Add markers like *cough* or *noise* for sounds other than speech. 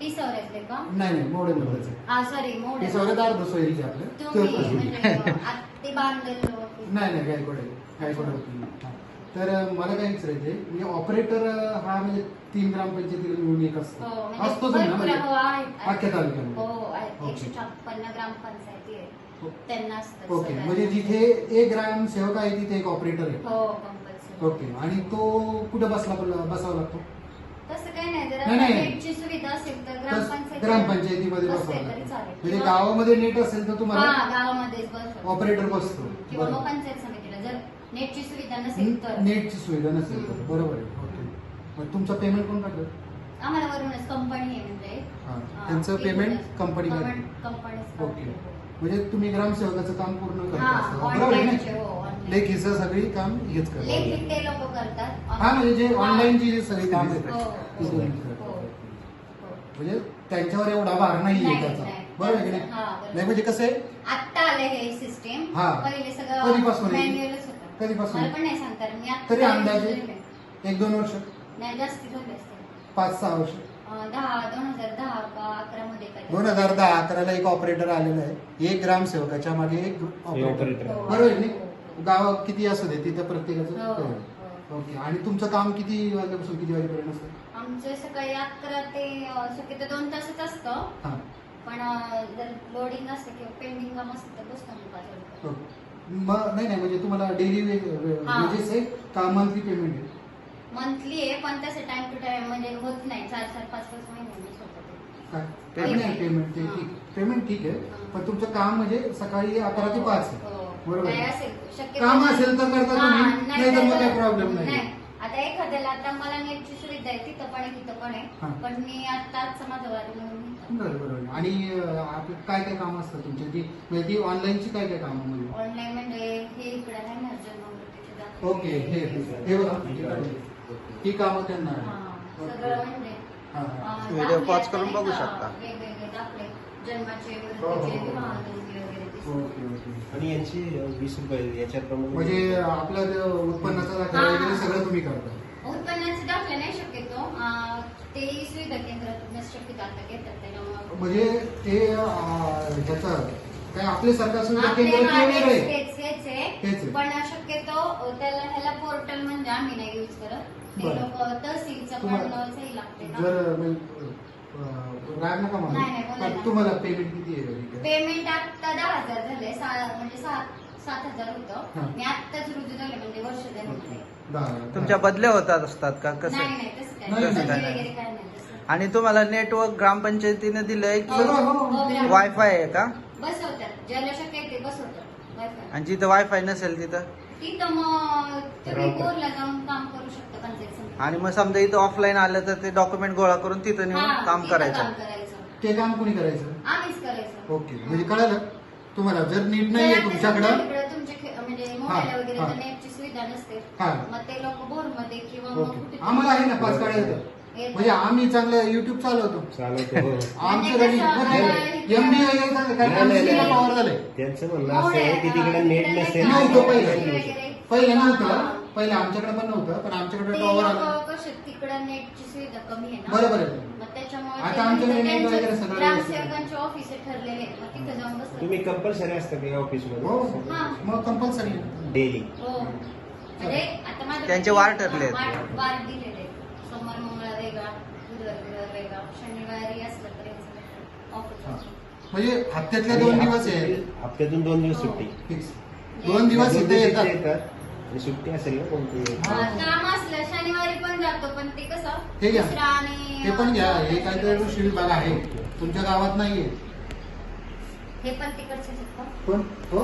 पिसवऱ्यातले का? नाही नाही मोडे मोडच आहे हा सॉरी हे सोयरीचे आपले. तुम्ही म्हणजे आ- ते बांधलेलं होतं. नाही नाही गायकवाड आहे गायकवाड होती. हा. तर मला काय विचारायचंय म्हणजे ऑपरेटर हा म्हणजे तीन ग्रामपंचायतीला मिळून एक असतो. हो म्हणजे असतोच ना भरपूर म्हणजे हो. अख्ख्या तालुक्यामध्ये. हो आहेत ओके. एकशे छप्पन्न ग्रामपंचायती आहे हो. त्यांना असतं ओके सगळ्यांना. म्हणजे जिथे एक ग्रामसेवक आहे तिथे एक ऑपरेटर आहे. हो कंपल्सरी ओके आणि तो कुठे बसला बसावा लागतो? तसं काही नाही जर नाही. नेटची सुविधा असेल तर तस- ग्रामपंचायत ग्रामपंचायतीमध्ये बसले बसावं तरी लागतं चालेल. म्हणजे किंवा- गावामध्ये नेट असेल तर तुम्हाला हा गावामध्येच ऑपरेटर बसतो. किंवा मग बरोबर. पंचायत समितीला जर नेटची सुविधा नसेल तर. नेटची सुविधा नसेल तर. बरोबर आहे. ओके. मग तुमचं पेमेंट कोण करतं आम्हाला वरूनच कंपनी आहे म्हणजे हा. हा, त्यांचं. पेमेंट कंपनी कंपनीच ओके करते. म्हणजे तुम्ही ग्रामसेवकाचं काम पूर्ण करता हा, असं. बरोबर आहे online चे, ना online. लेखीचं सगळी काम हेच ते लोक करतात हा म्हणजे जे. ऑनलाईन जी सगळी काम हो, आहेत हो, ती तुम्ही हो, करता. हो. म्हणजे त्यांच्यावर एवढा भार नाही, त्याचा नाही. बरोबर आहे की हा, नाही बरोबर. नाही म्हणजे कसं आहे आत्ता आलं हे सिस्टीम हा. पहिले सगळं कधीपासून आहे? मॅन्युअलच होतं कधीपासून? मला पण नाही सांगता येणार. मी आत्ता तरी अंदाजे? एक दोन वर्ष नाही जास्ती झाले असते पाच सहा वर्ष दोन हजार दहा अकराला एक ऑपरेटर आलेला आहे एक ग्रामसेवकाच्या मागे एक ऑपरेटर. हो. बरोबर आहे गाव किती असू दे तिथं प्रत्येकाचं हो. हो. ओके आणि तुमचं काम किती वाजल्यापासून किती वाजेपर्यंत असतं आमचं सकाळी अकरा ते अं, शक्यतो दोन तासच असतं हा पण अं, जर लोडिंग असतं किंवा पेंडिंग काम असतं तर बसतो पाच. मग नाही नाही म्हणजे तुम्हाला डेली. वेजेस आहे का मंथली पेमेंट आहे मंथली आहे पण तसं टाइम टू टाइम म्हणजे होत नाही चार चार पाच पाच महिने होतं ते. काय Payment. नाही पेमेंट ते हा. ठीक पेमेंट ठीक आहे. पण तुमचं काम म्हणजे सकाळी अकरा ते पाच आहे हो. बरोबर आहे. असेल शक्यतो काम असेल तर करता हा, तुम्ही नाही तर मग काही प्रॉब्लेम नाही आता एखाद्याला आता मला नेटची सुविधा आहे तिथं पण आहे तिथं पण हा. आहे पण मी आत्ताच माझं वारी म्हणून. बरोबर आणि अं, आपलं काय काय काम असतं तुमच्या ती म्हणजे ती ऑनलाईनची काय काय काम म्हणजे ऑनलाईन म्हणजे हे इकडे आहे ना जन्ममृत्यूचे दाखले. ओके हे- हे बघा ही कामं त्यांना हा, आहे. म्हणजे व्हिडिओ दाखले पॉज करून बघू? शकता. हो, हो, हो. आणि यांची वीस रुपये याच्याप्रमाणे म्हणजे आपलं जे उत्पन्नाचा दाखला. वगैरे सगळं तुम्ही करता उत्पन्नाचे दाखले नाही शक्यतो ते सुविधा केंद्रातूनच शक्यतो घेतात त्याच्यामुळे म्हणजे ते ह्याचं काय आपले सरकार आपले केंद्र हा, आहे. पण शक्यतो त्याला ह्याला पोर्टल म्हणजे आम्ही नाही युज करत ते बरं. लोक तहसीलचं तुम्हाला- लागते ना जर म्हणजे, अं, राग नका नाही, नाही, बोला. तुम्हाला पेमेंट किती आहे? पेमेंट आता दहा हजार झाले म्हणजे सात सात हजार हा. होतं मी आत्ताच रुजू झाले म्हणजे वर्ष झाले. दहा हजार. तुमच्या बदल्या होतात असतात का कसं नाही तसं काय नाही, नाही. तसं काय बदली नाही. वगैरे काय नाही तसं. आणि तुम्हाला नेटवर्क ग्रामपंचायतीने दिलंय हो, की सगळं, हो, हो, वायफाय आहे का ज्याला शक्य आहे ते बसवतात वायफाय आणि जिथं वायफाय नसेल तिथं? तिथं मग तुम्ही Router. बोरला जाऊन काम करू शकता पंचायत समितीत. आणि मग समजा इथं ऑफलाईन आलं तर ते डॉक्युमेंट गोळा करून तिथं नेऊन हा, काम तिथं करायचं. काम करायचं. ते काम कोणी करायचं? आम्हीच करायचं. ओके म्हणजे कळालं? तुम्हाला जर नीट नाहीये आता तुमच्याकडं खे- म्हणजे मोबाईल वगैरे हा. तर नेटची सुविधा नसते. हा. मग ते लोक बोरमध्ये किंवा मग ओके. कुठे आम्हाला आहे ना पाच येतात. म्हणजे आम्ही चांगलं युट्यूब चालवतो. चालवतो हो. *laughs* कसं. पॉवर झालंय. त्यांचं म्हणणं असं आहे की तिकडे नेट नसेल नव्हतं पहिलं. नव्हतं. पहिलं आमच्याकडे पण नव्हतं पण आमच्याकडे टॉवर आलं. कसे तिकडं नेटची सुविधा कमी आहे ना? बरोबर आहे. मग त्याच्यामुळे आता ते आमच्याकडे म्हणतात नेट वगैरे त्यांचे सगळं व्यवस्थित आहे. ग्रामसेवकांचे ऑफिस ठरलेले आहेत. मग तिथं जाऊन बसतात. तुम्ही कंपल्सरी असता का ऑफिस हो. मध्ये? हा. मग कंपल्सरी डेली हो. म्हणजे आता माझ्या त्यांचे वार ठरले आहेत. वार- आहेत. सोमवार मंगळवार वेगळा बुधवार गुरुवार वेगळा शनिवारी असलं तर यांचं ऑफिस हा. म्हणजे हप्त्यातल्या दोन दिवस आहे हप्त्यातून दोन दिवस हो. सुट्टी फिक्स दोन दिवस दोन इथे दिवस येतात आणि सुट्टी असेल ना कोणती हा. काम असलं शनिवारी पण जातो पण ते कसं हे घ्या. दुसरा आणि हे पण घ्या हे काहीतरी शिल्ड भाग आहे तुमच्या गावात नाहीये हे पण तिकडचे? पण हो